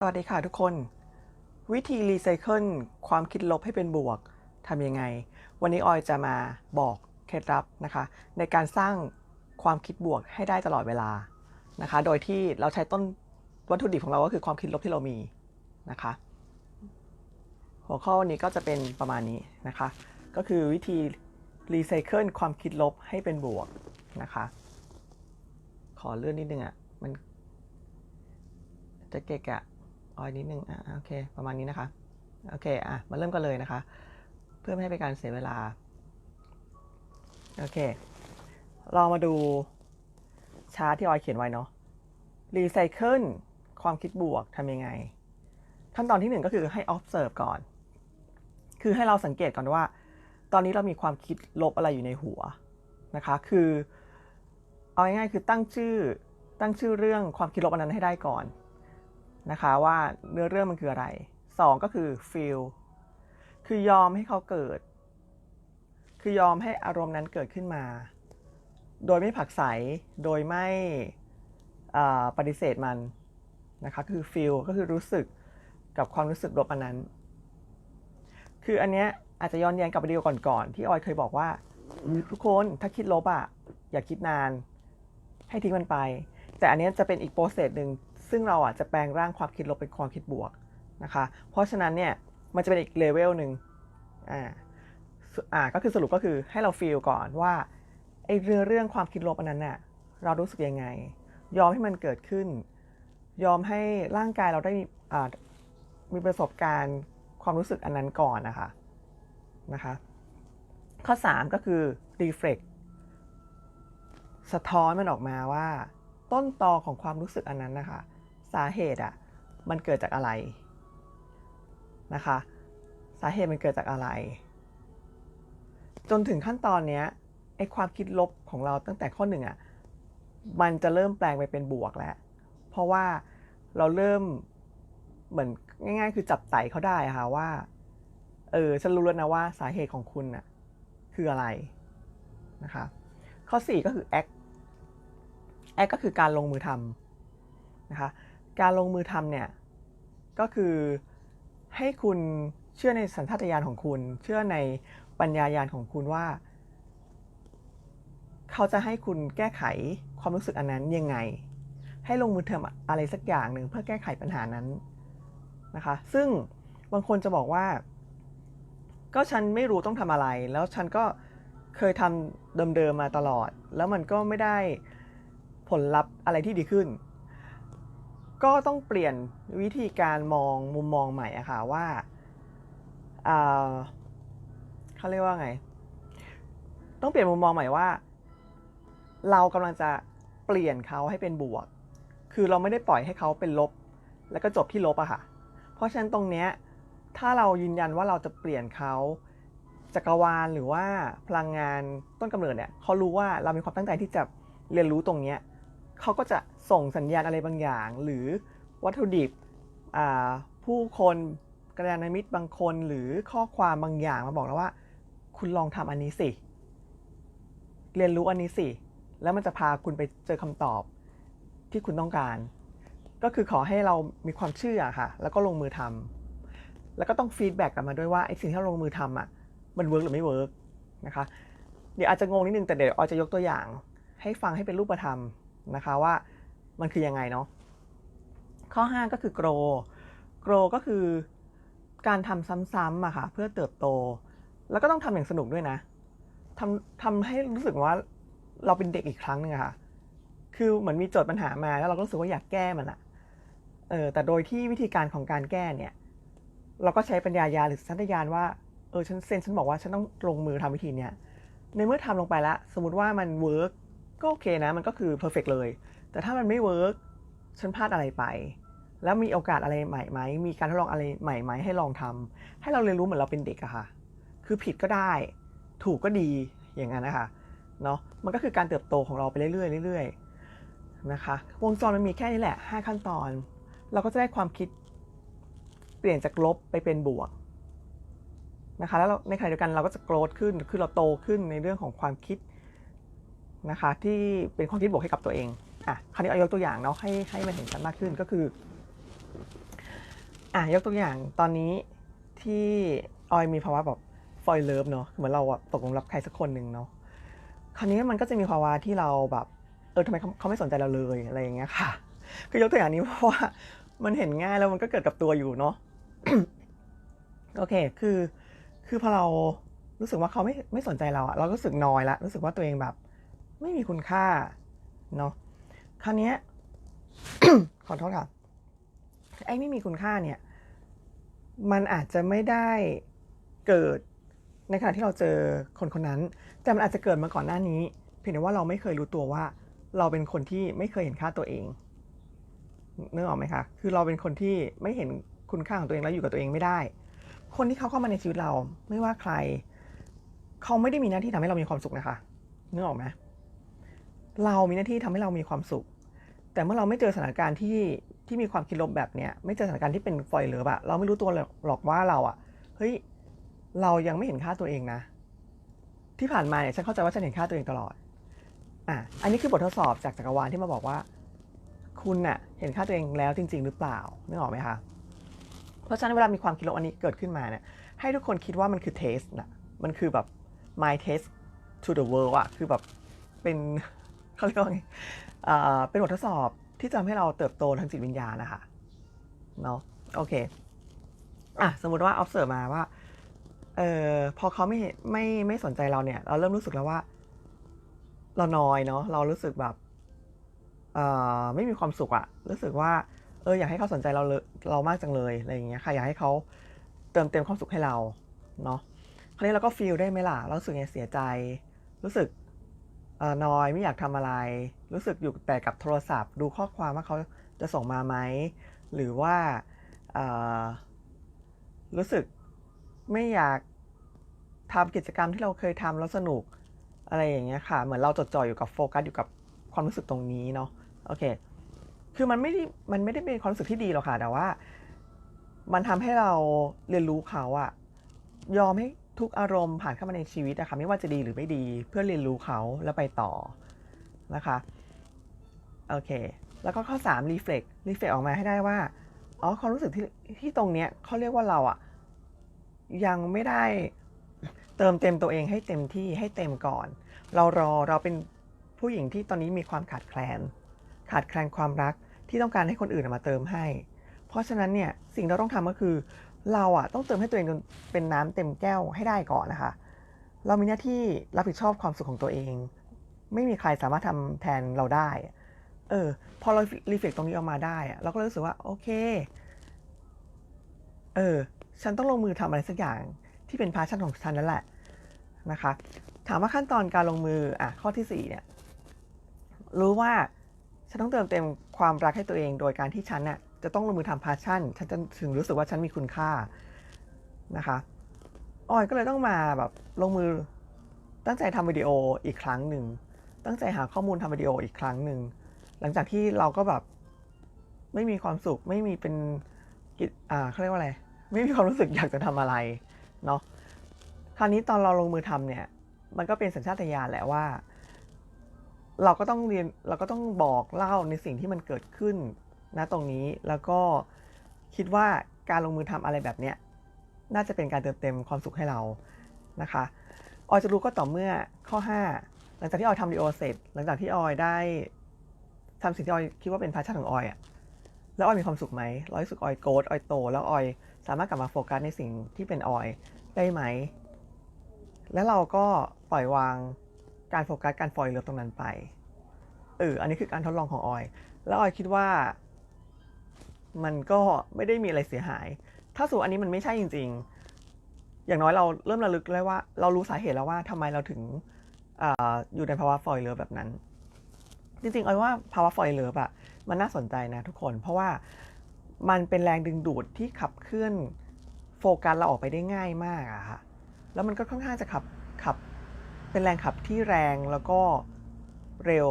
สวัสดีค่ะทุกคน วิธีรีไซเคิลความคิดลบให้เป็นบวกทำยังไง วันนี้ออยจะมาบอกเคล็ดลับนะคะ ในการสร้างความคิดบวกให้ได้ตลอดเวลานะคะ โดยที่เราใช้ต้นวัตถุดิบของเราก็คือความคิดลบที่เรามีนะคะ หัวข้อวันนี้ก็จะเป็นประมาณนี้นะคะ ก็คือวิธีรีไซเคิลความคิดลบให้เป็นบวกนะคะ ขอเลื่อนนิดนึงอะมันจะเกะกะ ออยนิดนึงอะโอเค ประมาณนี้นะคะ โอเค อะ มาเริ่มกันเลยนะคะ เพื่อไม่ให้เป็นการเสียเวลา โอเค เรามาดูชาร์ตที่ออยเขียนไว้เนาะ รีไซเคิลความคิดบวกทำยังไง ขั้นตอนที่หนึ่งก็คือให้ observe ก่อน คือให้เราสังเกตก่อนว่า ตอนนี้เรามีความคิดลบอะไรอยู่ในหัวนะคะ คือ เอาง่ายๆคือตั้งชื่อตั้งชื่อเรื่องความคิดลบอันนั้นให้ได้ก่อน นะคะว่าเนื้อเรื่องมันคืออะไร 2 ก็คือ feel คือยอมให้เขาเกิด คือยอมให้อารมณ์นั้นเกิดขึ้นมา โดยไม่ผักไสโดยไม่ปฏิเสธมันนะคะคือ feel ก็คือรู้สึกกับความรู้สึกลบอันนั้น คืออันเนี้ยอาจจะย้อนแย้งกับไปดีก่อนๆที่ออยเคยบอกว่า ทุกคนถ้าคิดลบอะอย่าคิดนาน ให้ทิ้งมันไป แต่อันเนี้ยจะเป็นอีกโปรเซสหนึ่ง ซึ่งเราอะจะแปลงร่างความคิดลบเป็นความคิดบวกนะคะ เพราะฉะนั้นเนี่ยมันจะเป็นอีกเลเวลหนึ่งอ่าอ่าก็คือสรุปก็คือให้เราฟีลก่อนว่าไอ้เรื่องเรื่องความคิดลบอันนั้นน่ะเรารู้สึกยังไง ยอมให้มันเกิดขึ้น ยอมให้ร่างกายเราได้มีอ่ามีประสบการณ์ความรู้สึกอันนั้นก่อนนะคะนะคะ ข้อ 3 ก็คือ reflect สะท้อนมันออกมาว่า ต้นตอของความรู้สึกอันนั้นนะคะาเหตุอะ่ะมันเกิดจากอะไรนะคะ สาเหตุมันเกิดจากอะไร จนถึงขั้นตอนเนี้ยไอความคิดลบของเราตั้งแต่ข้อหนึ่งอะ่ะมันจะเริ่มแปลงไปเป็นบวกแล้ว เพราะว่าเราเริ่มเหมือนง่าย ๆ คือจับไตเขาได้ะค่ะว่า เออฉันรู้แล้วนะว่าสาเหตุของคุณน่ะคืออะไรนะคะ ข้อ 4 ก็คือ act act ก็คือการลงมือทำนะคะ การลงมือทำเนี่ยก็คือให้คุณเชื่อในสัญชาตญาณของคุณ เชื่อในปัญญายาณของคุณว่า เขาจะให้คุณแก้ไขความรู้สึกอันนั้นยังไง ให้ลงมือทำอะไรสักอย่างหนึ่งเพื่อแก้ไขปัญหานั้นนะคะ ซึ่งบางคนจะบอกว่า ก็ฉันไม่รู้ต้องทำอะไร แล้วฉันก็เคยทำเดิมๆมาตลอด แล้วมันก็ไม่ได้ผลลัพธ์อะไรที่ดีขึ้น ก็ต้องเปลี่ยนวิธีการมองมุมมองใหม่อะค่ะว่าเขาเรียกว่าไง ต้องเปลี่ยนมุมมองใหม่ว่า เรากำลังจะเปลี่ยนเขาให้เป็นบวก คือเราไม่ได้ปล่อยให้เขาเป็นลบ แล้วก็จบที่ลบอะค่ะ เพราะฉะนั้นตรงเนี้ยถ้าเรายืนยันว่าเราจะเปลี่ยนเขาจักรวาลหรือว่าพลังงานต้นกำเนิดเนี่ยเขารู้ว่าเรามีความตั้งใจที่จะเรียนรู้ตรงเนี้ย เขาก็จะส่งสัญญาณอะไรบางอย่าง หรือวัตถุดิบผู้คนกระดานมิตรบางคนหรือข้อความบางอย่างมาบอกเราว่า คุณลองทำอันนี้สิ เรียนรู้อันนี้สิ แล้วมันจะพาคุณไปเจอคำตอบที่คุณต้องการ ก็คือขอให้เรามีความเชื่อค่ะ แล้วก็ลงมือทำแล้วก็ต้องฟีดแบ็กกลับมาด้วยว่าไอ้สิ่งที่เราลงมือทำอะมันเวิร์กหรือไม่เวิร์กนะคะ เดี๋ยวอาจจะงงนิดนึงแต่เดี๋ยวออจะยกตัวอย่าง ให้ฟังให้เป็นรูปธรรม นะคะว่ามันคือยังไงเนาะข้อ 5 ก็คือ grow grow ก็คือการทำซ้ำๆอะค่ะเพื่อเติบโต แล้วก็ต้องทำอย่างสนุกด้วยนะทำทำให้รู้สึกว่าเราเป็นเด็กอีกครั้งหนึงอะค่ะคือเหมือนมีโจทย์ปัญหามาแล้วเราก็รู้สึกว่าอยากแก้มันอะเออแต่โดยที่วิธีการของการแก้เนี่ย เราก็ใช้ปัญญายาหรือสัญญาณว่าเออฉันเซนฉันบอกว่าฉันต้องลงมือทำวิธีเนี้ยในเมื่อทำลงไปแล้ว สมมติว่ามันเวิร์ก ก็โอเคนะมันก็คือเพอร์เฟกเลย แต่ถ้ามันไม่เวิร์กฉันพลาดอะไรไป แล้วมีโอกาสอะไรใหม่ไหม มีการทดลองอะไรใหม่ไหมให้ลองทำให้เราเรียนรู้เหมือนเราเป็นเด็กอะค่ะ คือผิดก็ได้ ถูกก็ดีอย่างนั้นนะคะเนาะมันก็คือการเติบโตของเราไปเรื่อยๆเรื่อยๆนะคะวงจรมันมีแค่นี้แหละ 5 ขั้นตอน เราก็จะได้ความคิดเปลี่ยนจากลบไปเป็นบวกนะคะแล้วในขณะเดียวกันเราก็จะโกรธขึ้น คือเราโตขึ้นในเรื่องของความคิด นะคะที่เป็นความคิดบวกให้กับตัวเองอะคราวนี้เอายกตัวอย่างเนาะให้ให้มันเห็นชัดมากขึ้นก็คืออะยกตัวอย่างตอนนี้ที่ออยมีภาวะแบบฟอยเลิฟเนาะเหมือนเราอะตกหลุมรักใครสักคนหนึ่งเนาะคราวนี้มันก็จะมีภาวะที่เราแบบเออทำไมเขาไม่สนใจเราเลยอะไรอย่างเงี้ยค่ะ คือยกตัวอย่างนี้เพราะว่ามันเห็นง่ายแล้วมันก็เกิดกับตัวอยู่เนาะโอเค คือ คือพอเรารู้สึกว่าเขาไม่ไม่สนใจเราอะเราก็รู้สึกนอยละรู้สึกว่าตัวเองแบบ ไม่มีคุณค่าเนาะคราวนี้ขอโทษค่ะไอ้ไม่มีคุณค่าเนี่ย มันอาจจะไม่ได้เกิดในขณะที่เราเจอคนคนนั้น แต่มันอาจจะเกิดมาก่อนหน้านี้ เพียงแต่ว่าเราไม่เคยรู้ตัวว่า เราเป็นคนที่ไม่เคยเห็นค่าตัวเองนึกออกไหมคะ คือเราเป็นคนที่ไม่เห็นคุณค่าของตัวเองแล้วอยู่กับตัวเองไม่ได้ คนที่เขาเข้ามาในชีวิตเราไม่ว่าใคร เขาไม่ได้มีหน้าที่ทำให้เรามีความสุขนะคะนึกออกไหม เรามีหน้าที่ทำให้เรามีความสุข แต่เมื่อเราไม่เจอสถานการณ์ที่ที่มีความคิดลบแบบเนี้ยไม่เจอสถานการณ์ที่เป็นฟอยเหลือบอะเราไม่รู้ตัวหรอกว่าเราอะเฮ้ยเรายังไม่เห็นค่าตัวเองนะ ที่ผ่านมาเนี่ยฉันเข้าใจว่าฉันเห็นค่าตัวเองตลอดอะอันนี้คือบททดสอบจากจักรวาลที่มาบอกว่า คุณน่ะเห็นค่าตัวเองแล้วจริง ๆ หรือเปล่านึกออกไหมคะเพราะฉะนั้นเวลามีความคิดลบอันนี้เกิดขึ้นมาเนี่ยให้ทุกคนคิดว่ามันคือเทสนะมันคือแบบ my test to the world อะคือแบบเป็น เขาเรียกว่าไงเป็นบททดสอบที่จะทำให้เราเติบโตทางจิตวิญญาณนะคะเนาะโอเคอะสมมติว่า observe มาว่าเออพอเขาไม่ไม่ไม่สนใจเราเนี่ย เราเริ่มรู้สึกแล้วว่า เรานอยเนาะเรารู้สึกแบบเอ่อไม่มีความสุขอะรู้สึกว่า เอออยากให้เขาสนใจเราเลยเรามากจังเลยอะไรอย่างเงี้ยค่ะอยากให้เขาเติมเต็มความสุขให้เราเนาะคราวนี้เราก็ฟีลได้ไหมล่ะเราสึกไงเสียใจ รู้สึก นอยไม่อยากทำอะไร รู้สึกอยู่แต่กับโทรศัพท์ ดูข้อความว่าเขาจะส่งมาไหม หรือว่ารู้สึกไม่อยากทำกิจกรรมที่เราเคยทำแล้วสนุกอะไรอย่างเงี้ยค่ะ เหมือนเราจดจ่ออยู่กับโฟกัสอยู่กับความรู้สึกตรงนี้เนาะโอเค คือมันไม่ได้มันไม่ได้เป็นความรู้สึกที่ดีหรอกค่ะ แต่ว่า มันทำให้เราเรียนรู้เขาอะยอมให้ ทุกอารมณ์ผ่านเข้ามาในชีวิตอะคะไม่ว่าจะดีหรือไม่ดีเพื่อเรียนรู้เขาแล้วไปต่อนะคะโอเค แล้วก็ข้อ3 reflect reflect ออกมาให้ได้ว่าอ๋อความรู้สึกที่ที่ตรงเนี้ยเขาเรียกว่าเราอะยังไม่ได้เติมเต็มตัวเองให้เต็มที่ให้เต็มก่อน เรารอเราเป็นผู้หญิงที่ตอนนี้มีความขาดแคลน ขาดแคลนความรักที่ต้องการให้คนอื่นมาเติมให้ เพราะฉะนั้นเนี่ยสิ่งที่เราต้องทำก็คือ เราอะต้องเติมให้ตัวเองจนเป็นน้ำเต็มแก้วให้ได้ก่อนนะคะ เรามีหน้าที่รับผิดชอบความสุขของตัวเอง ไม่มีใครสามารถทำแทนเราได้ เออ พอเรารีเฟกตรงนี้ออกมาได้อะเราก็รู้สึกว่า โอเค เออ ฉันต้องลงมือทำอะไรสักอย่างที่เป็นพาชั่นของฉันนั่นแหละนะคะ ถามว่าขั้นตอนการลงมืออะข้อที่สี่เนี่ย รู้ว่าฉันต้องเติมเต็มความรักให้ตัวเอง โดยการที่ฉันน่ะ จะต้องลงมือทำพาชั่น ฉันจะถึงรู้สึกว่าฉันมีคุณค่านะคะออยก็เลยต้องมาแบบลงมือตั้งใจทำวิดีโออีกครั้งหนึ่ง ตั้งใจหาข้อมูลทำวิดีโออีกครั้งหนึ่ง หลังจากที่เราก็แบบไม่มีความสุขไม่มีเป็นกิจอ่าเขาเรียกว่าอะไร ไม่มีความรู้สึกอยากจะทำอะไรเนาะคราวนี้ตอนเราลงมือทำเนี่ย มันก็เป็นสัญชาตญาณแหละว่า เราก็ต้องเรียนเราก็ต้องบอกเล่าในสิ่งที่มันเกิดขึ้น ณตรงนี้แล้วก็คิดว่าการลงมือทำอะไรแบบเนี้ยน่าจะเป็นการเติมเต็มความสุขให้เรานะคะออยจะรู้ก็ต่อเมื่อข้อ 5 หลังจากที่ออยทำดีโอเสร็จ หลังจากที่ออยได้ทำสิ่งที่ออยคิดว่าเป็นพาชั่นของออยอะแล้วออยมีความสุขไหมเรอยสึกออยโกรธออยโต แล้วออยสามารถกลับมาโฟกัสในสิ่งที่เป็นออยได้ไหม แล้วเราก็ปล่อยวางการโฟกัสการฟอยเลิฟตรงนั้นไปเอออันนี้คือการทดลองของออย แล้วออยคิดว่า มันก็ไม่ได้มีอะไรเสียหาย ถ้าสูอันนี้มันไม่ใช่จริง ๆ อย่างน้อยเราเริ่มระลึกเลยว่าเรารู้สาเหตุแล้วว่าทำไมเราถึงออยู่ในภาวะฟอยเลิฟแบบนั้น จริงๆออยว่าภาวะฟอยเลิฟอะมันน่าสนใจนะทุกคน เพราะว่ามันเป็นแรงดึงดูดที่ขับเคลื่อนโฟกัสเราออกไปได้ง่ายมากอะค่ะ แล้วมันก็ค่อนข้างจะขับขับ เป็นแรงขับที่แรงแล้วก็เร็ว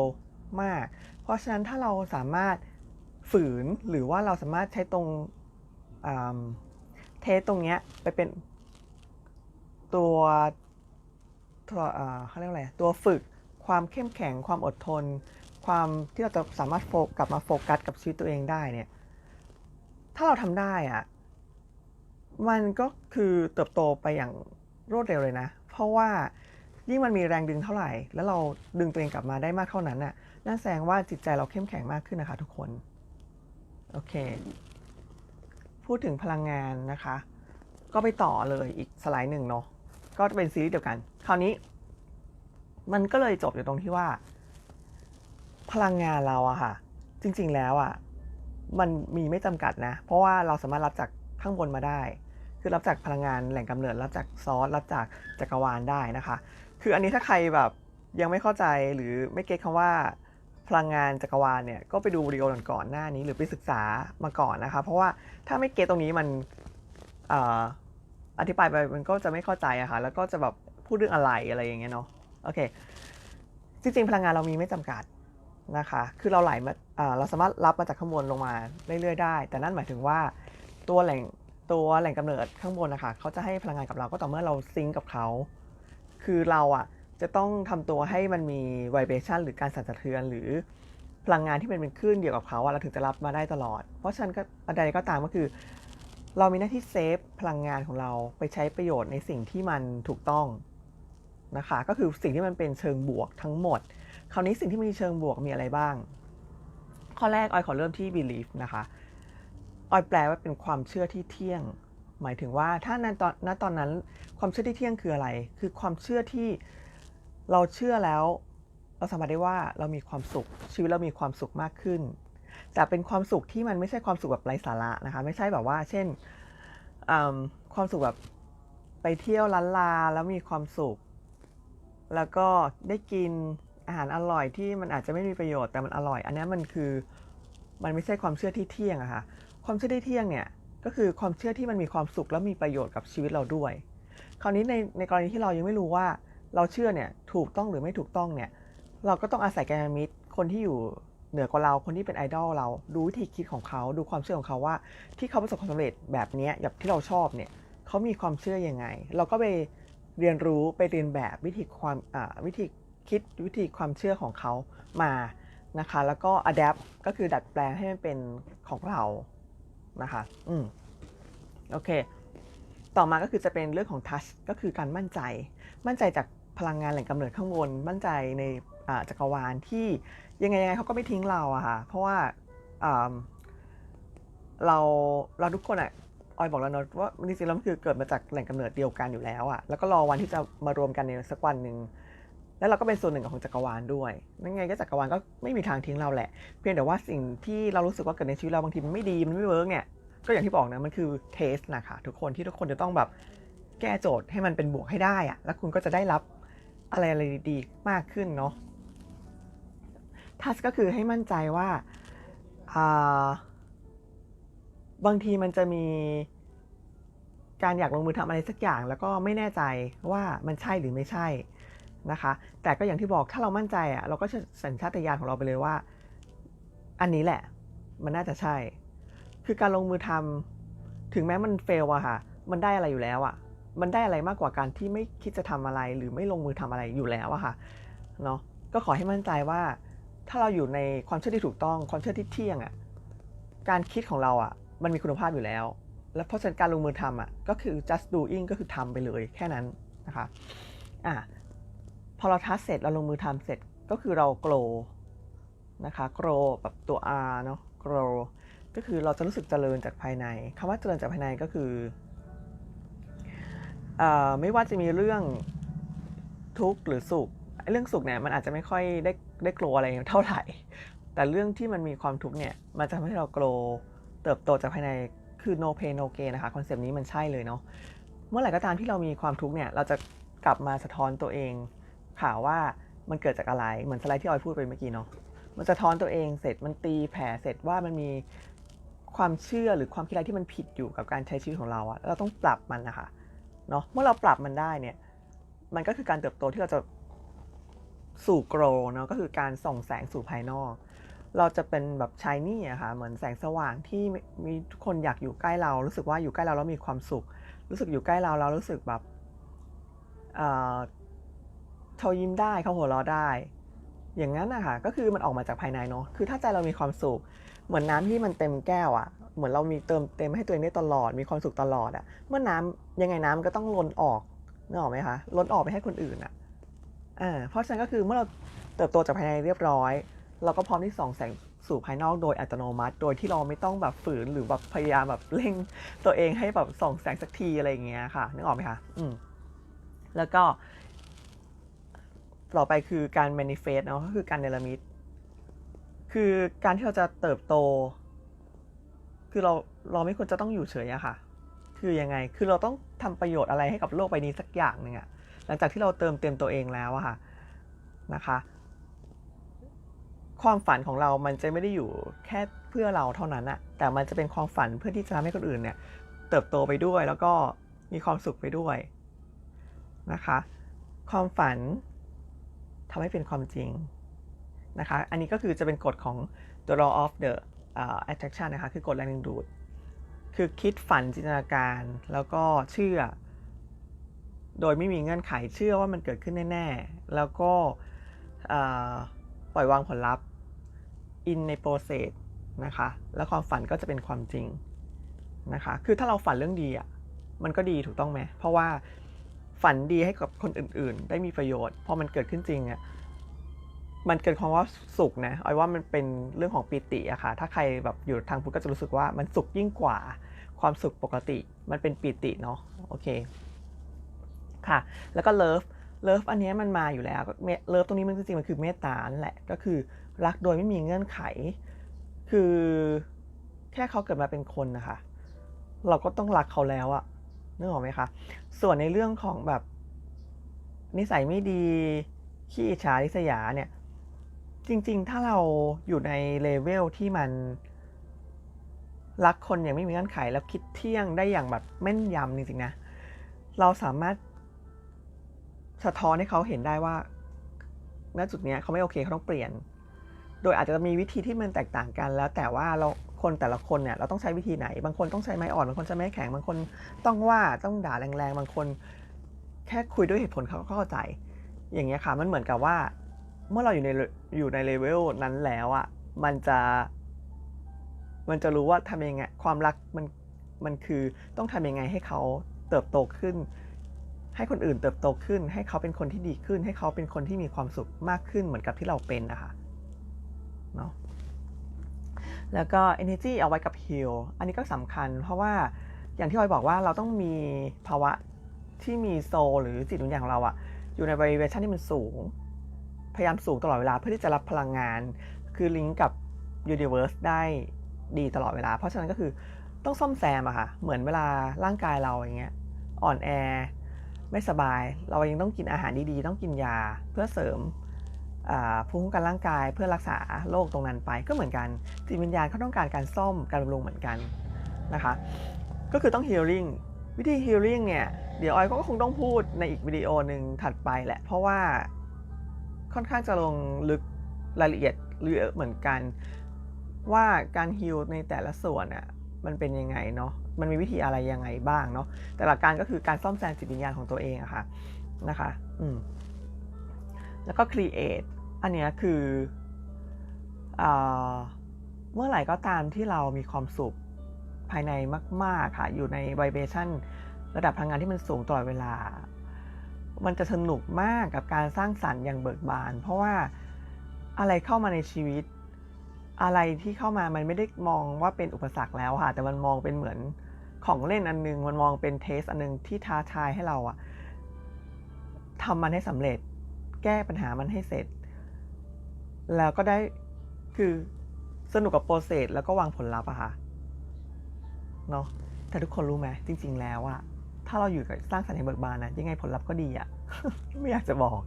มาก เพราะฉะนั้นถ้าเราสามารถ ฝืนหรือว่าเราสามารถใช้ตรงเทสตรงเนี้ยไปเป็นตัวตัวเขาเรียกอะไรตัวฝึกความเข้มแข็งความอดทน ความที่เราจะสามารถโฟกกลับมาโฟกัสกับชีวิตตัวเองได้เนี่ยถ้าเราทำได้อะมันก็คือเติบโตไปอย่างรวดเร็วเลยนะ เพราะว่ายิ่งมันมีแรงดึงเท่าไหร่ แล้วเราดึงตัวเองกลับมาได้มากเท่านั้นน่ะนั่นแสดงว่าจิตใจเราเข้มแข็งมากขึ้นนะคะทุกคน โอเค พูดถึงพลังงานนะคะ ก็ไปต่อเลยอีกสไลด์หนึ่งเนาะก็จะเป็นซีรีส์เดียวกัน คราวนี้ มันก็เลยจบอยู่ตรงที่ว่า พลังงานเราอะค่ะ จริง ๆแล้วอะมันมีไม่จำกัดนะ เพราะว่าเราสามารถรับจากข้างบนมาได้ คือรับจากพลังงานแหล่งกำเนิด รับจากซอส รับจากจักรวาลได้นะคะ คืออันนี้ถ้าใครแบบยังไม่เข้าใจหรือไม่เก็ตคำว่า พลังงานจักรวาลเนี่ยก็ไปดูวิดีโอก่อนๆหน้านี้หรือไปศึกษามาก่อนนะคะเพราะว่าถ้าไม่เก็ตตรงนี้มันออธิบายไปมันก็จะไม่เข้าใจอะค่ะแล้วก็จะแบบพูดเรื่องอะไรอะไรอย่างเงี้ยเนาะโอเคจริงๆพลังงานเรามีไม่จำกัดนะคะ คือเราไหลมาเราสามารถรับมาจากข้างบนลงมาเรื่อยๆได้ แต่นั่นหมายถึงว่าตัวแหล่งตัวแหล่งกำเนิดข้างบนนะคะเขาจะให้พลังงานกับเราก็ต่อเมื่อเราซิงกับเขา คือเราอะ จะต้องทำตัวให้มันมีไวเบชันหรือการสั่นสะเทือนหรือพลังงานที่เป็นเป็นคลื่นเดียวกับเขาอะเราถึงจะรับมาได้ตลอด เพราะฉะนั้นก็อะไรก็ตามก็คือ เรามีหน้าที่เซฟพลังงานของเราไปใช้ประโยชน์ในสิ่งที่มันถูกต้องนะคะก็คือสิ่งที่มันเป็นเชิงบวกทั้งหมด คราวนี้สิ่งที่มีเชิงบวกมีอะไรบ้าง ข้อแรกออยขอเริ่มที่ belief นะคะออยแปลว่าเป็นความเชื่อที่เที่ยง หมายถึงว่าถ้าในตอนณตอนนั้นความเชื่อที่เที่ยงคืออะไร คือความเชื่อที่ เราเชื่อแล้ว เราสามารถได้ว่าเรามีความสุข ชีวิตเรามีความสุขมากขึ้น แต่เป็นความสุขที่มันไม่ใช่ความสุขแบบไร้สาระนะคะ ไม่ใช่แบบว่า เช่นความสุขแบบไปเที่ยวล้านลาแล้วมีความสุข แล้วก็ได้กินอาหารอร่อยที่มันอาจจะไม่มีประโยชน์แต่มันอร่อย อันนี้มันคือมันไม่ใช่ความเชื่อที่เที่ยงอะค่ะความเชื่อที่เที่ยงเนี่ยก็คือความเชื่อที่มันมีความสุขและมีประโยชน์กับชีวิตเราด้วย คราวนี้ในในกรณีที่เรายังไม่รู้ว่า เราเชื่อเนี่ยถูกต้องหรือไม่ถูกต้องเนี่ยเราก็ต้องอาศัยแกนมิตรคนที่อยู่เหนือกว่าเราคนที่เป็นไอดอลเราดูวิธีคิดของเขาดูความเชื่อของเขาว่า ที่เขาประสบความสำเร็จแบบนี้แบบที่เราชอบเนี่ยเขามีความเชื่ออยังไง เราก็ไปเรียนรู้ไปเรียนแบบวิธีความวิธีคิดวิธีความเชื่อของเขามานะคะแล้วก็ adapt ก็คือดัดแปลงให้มันเป็นของเรานะคะอืมโอเค ต่อมาก็คือจะเป็นเรื่องของ touch ก็คือการมั่นใจ มั่นใจจาก พลังงานแหล่งกำเนิดข้างบนมั่นใจในจักรวาลที่ยังไงยังไงเขาก็ไม่ทิ้งเราอะค่ะเพราะว่าเราเราทุกคนอะออยบอกแล้วเนอะว่าจริงๆแล้วมันคือเกิดมาจากแหล่งกำเนิดเดียวกันอยู่แล้วอะแล้วก็รอวันที่จะมารวมกันในสักวันหนึ่งแล้วเราก็เป็นส่วนหนึ่งของจักรวาลด้วยนั่นไงก็จักรวาลก็ไม่มีทางทิ้งเราแหละ เพียงแต่ว่าสิ่งที่เรารู้สึกว่าเกิดในชีวิตเราบางทีมันไม่ดีมันไม่เวิร์กเนี่ยก็อย่างที่บอกนะมันคือเทสนะคะทุกคนที่ทุกคนจะต้องแบบแก้โจทย์ให้มันเป็นบวกให้ได้อะแล้วคุณก็จะได้รับ อะไรอะไรดีๆ มากขึ้นเนาะทัสก็คือให้มั่นใจว่าาบางทีมันจะมีการอยากลงมือทำอะไรสักอย่าง แล้วก็ไม่แน่ใจว่ามันใช่หรือไม่ใช่นะคะ แต่ก็อย่างที่บอกถ้าเรามั่นใจอะเราก็จะสัญชาตญาณของเราไปเลยว่า อันนี้แหละ มันน่าจะใช่ คือการลงมือทำถึงแม้มันเฟลอะค่ะ มันได้อะไรอยู่แล้วอะ มันได้อะไรมากกว่าการที่ไม่คิดจะทำอะไรหรือไม่ลงมือทำอะไรอยู่แล้วอะค่ะเนาะก็ขอให้มั่นใจว่า ถ้าเราอยู่ในความเชื่อที่ถูกต้องความเชื่อที่เที่ยงอะการคิดของเราอะมันมีคุณภาพอยู่แล้ว และเพราะฉะนั้นการลงมือทำอะก็คือ just doing ก็คือทำไปเลยแค่นั้นนะคะอะพอเราทัสเสร็จเราลงมือทำเสร็จก็คือเรา grow นะคะ grow แบบตัว R เนาะ grow ก็คือเราจะรู้สึกเจริญจากภายในคำว่าเจริญจากภายในก็คือ ไม่ว่าจะมีเรื่องทุกข์หรือสุขเรื่องสุขเนี่ยมันอาจจะไม่ค่อยได้ได้กลัวอะไรเท่าไหร่ แต่เรื่องที่มันมีความทุกข์เนี่ยมันจะทำให้เราโกรเติบโตจากภายในคือ no pain no gain นะคะคอนเซปต์นี้มันใช่เลยเนาะเมื่อไหร่ก็ตามที่เรามีความทุกข์เนี่ยเราจะกลับมาสะท้อนตัวเองข่าวว่ามันเกิดจากอะไรเหมือนสไลด์ที่ออยพูดไปเมื่อกี้เนาะมันจะท้อนตัวเองเสร็จมันตีแผ่เสร็จว่ามันมีความเชื่อหรือความคิดอะไรที่มันผิดอยู่กับการใช้ชีวิตของเราอะเราต้องปรับมันนะคะ เนาะเมื่อเราปรับมันได้เนี่ยมันก็คือการเติบโตที่เราจะสู่โกรเนาะก็คือการส่องแสงสู่ภายนอก เราจะเป็นแบบชายนี่อะค่ะเหมือนแสงสว่างที่มีทุกคนอยากอยู่ใกล้เรา รู้สึกว่าอยู่ใกล้เราแล้วมีความสุข รู้สึกอยู่ใกล้เราแล้วรู้สึกแบบเอ่อเขายิ้มได้เขาหัวเราะได้ อย่างนั้นนะคะก็คือมันออกมาจากภายในเนาะคือถ้าใจเรามีความสุข เหมือนน้ำที่มันเต็มแก้วอะ เหมือนเรามีเติมเต็มให้ตัวเองได้ตลอด มีความสุขตลอดอะเมื่อน้ำยังไงน้ำมันก็ต้องล้นออกนึกออกไหมคะล้นออกไปให้คนอื่นอะอ่าเพราะฉะนั้นก็คือเมื่อเราเติบโตจากภายในเรียบร้อย เราก็พร้อมที่ส่องแสงสู่ภายนอกโดยอัตโนมัติ โดยที่เราไม่ต้องแบบฝืนหรือแบบพยายามแบบเร่งตัวเองให้แบบส่องแสงสักทีอะไรอย่างเงี้ยค่ะนึกออกไหมคะอืมแล้วก็ ต่อไปคือการ manifest เนาะก็คือการเนรมิตคือการที่เราจะเติบโต คือเราเราไม่ควรจะต้องอยู่เฉยอะค่ะ คือยังไงคือเราต้องทำประโยชน์อะไรให้กับโลกใบนี้สักอย่างหนึ่งอะหลังจากที่เราเติมเต็มตัวเองแล้วอะค่ะนะคะ ความฝันของเรามันจะไม่ได้อยู่แค่เพื่อเราเท่านั้นอะแต่มันจะเป็นความฝันเพื่อที่จะทำให้คนอื่นเนี่ยเติบโตไปด้วยแล้วก็มีความสุขไปด้วยนะคะ ความฝันทำให้เป็นความจริงนะคะ อันนี้ก็คือจะเป็นกฎของ the law of the attraction นะคะคือกฎแรงดึงดูด คือคิดฝันจินตนาการแล้วก็เชื่อ โดยไม่มีเงื่อนไขเชื่อว่ามันเกิดขึ้นแน่ ๆ แล้วก็ปล่อยวางผลลัพธ์ in ใน process นะคะแล้วความฝันก็จะเป็นความจริงนะคะคือถ้าเราฝันเรื่องดีอะมันก็ดีถูกต้องไหมเพราะว่าฝันดีให้กับคนอื่น ๆ ได้มีประโยชน์พอมันเกิดขึ้นจริงอะ มันเกิดความว่าสุขนะออยว่ามันเป็นเรื่องของปิติอะค่ะ ถ้าใครแบบอยู่ทางพุทธก็จะรู้สึกว่ามันสุขยิ่งกว่าความสุขปกติ มันเป็นปิติเนาะโอเคค่ะ แล้วก็เลิฟเลิฟอันนี้มันมาอยู่แล้วเลิฟตรงนี้มันจริงๆมันคือเมตตานั่นแหละก็คือรักโดยไม่มีเงื่อนไข คือแค่เขาเกิดมาเป็นคนนะคะ เราก็ต้องรักเขาแล้วอะนึกออกไหมคะส่วนในเรื่องของแบบนิสัยไม่ดีขี้อิจฉาริษยาเนี่ย จริง ๆ ถ้าเราอยู่ในเลเวลที่มัน รักคนอย่างไม่มีเงื่อนไข แล้วคิดเที่ยงได้อย่างแบบแม่นยำจริงๆนะ เราสามารถ สะท้อนให้เขาเห็นได้ว่าณจุดเนี้ยเขาไม่โอเคเขาต้องเปลี่ยน โดยอาจจะมีวิธีที่มันแตกต่างกัน แล้วแต่ว่าเราคนแต่ละคนเนี่ยเราต้องใช้วิธีไหน บางคนต้องใช้ไม้อ่อน บางคนใช้ไม้แข็ง บางคนต้องว่าต้องด่าแรงๆ บางคน แค่คุยด้วยเหตุผลเขาก็เข้าใจ อย่างเงี้ยค่ะ มันเหมือนกับว่า เมื่อเราอยู่ในอยู่ในเลเวลนั้นแล้วอะ่ะมันจะ มันจะรู้ว่าทำยังไง ความรักมันมันคือต้องทำยังไงให้เขาเติบโตขึ้น ให้คนอื่นเติบโตขึ้น ให้เขาเป็นคนที่ดีขึ้น ให้เขาเป็นคนที่มีความสุขมากขึ้นเหมือนกับที่เราเป็นนะคะเนาะแล้วก็ energy เอาไว้กับ heal อันนี้ก็สำคัญ เพราะว่าอย่างที่ออยบอกว่าเราต้องมีภาวะที่มีโซ หรือจิตวิญญาณของเราอะอยู่ใน vibration ที่มันสูง พยายามสูงตลอดเวลาเพื่อที่จะรับพลังงาน คือลิงก์กับ universe ได้ดีตลอดเวลา เพราะฉะนั้นก็คือต้องซ่อมแซมอะค่ะ เหมือนเวลาร่างกายเราอย่างเงี้ยอ่อนแอไม่สบาย เรายังต้องกินอาหารดีๆ ต้องกินยาเพื่อเสริมภูมิคุ้มกันร่างกายเพื่อรักษาโรคตรงนั้นไปก็เหมือนกันจิตวิญญาณเขาต้องการการซ่อมการบำรุงเหมือนกันนะคะ ก็คือต้อง healing วิธี healing เนี่ย เดี๋ยวออยก็คงต้องพูดในอีกวิดีโอหนึ่งถัดไปแหละ เพราะว่า ค่อนข้างจะลงลึกรายละเอียดเยอะเหมือนกัน ว่าการฮิลในแต่ละส่วนอะมันเป็นยังไงเนาะมันมีวิธีอะไรยังไงบ้างเนาะแต่หลักการก็คือการซ่อมแซมจิตวิญญาณของตัวเองอะค่ะนะคะอืมแล้วก็ create อันเนี้ยคือเอเมื่อไหร่ก็ตามที่เรามีความสุขภายในมาก ๆ ค่ะ อยู่ใน vibration ระดับพลังงานที่มันสูงตลอดเวลา มันจะสนุกมากกับการสร้างสรรค์อย่างเบิกบาน เพราะว่าอะไรเข้ามาในชีวิต อะไรที่เข้ามามันไม่ได้มองว่าเป็นอุปสรรคแล้วค่ะ แต่มันมองเป็นเหมือนของเล่นอันนึง มันมองเป็นเทสอันนึงที่ท้าทายให้เราอะทำมันให้สำเร็จ แก้ปัญหามันให้เสร็จ แล้วก็ได้คือสนุกกับโปรเซสแล้วก็วางผลลัพธ์อะค่ะเนาะแต่ทุกคนรู้ไหมจริง ๆ แล้วอะ ถ้าเราอยู่กับสร้างสรรค์ให้เบิกบานนะยังไงผลลัพธ์ก็ดีอะไม่อยากจะบอก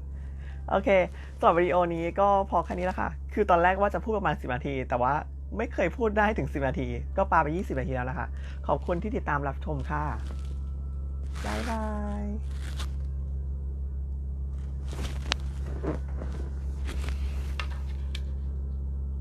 โอเคสำหรับวิดีโอนี้ก็พอแค่นี้แล้วค่ะ คือตอนแรกว่าจะพูดประมาณ 10 นาที แต่ว่าไม่เคยพูดได้ถึง 10 นาที ก็ปาไป 20 นาทีแล้วนะคะ ขอบคุณที่ติดตามรับชมค่ะ บ๊ายบาย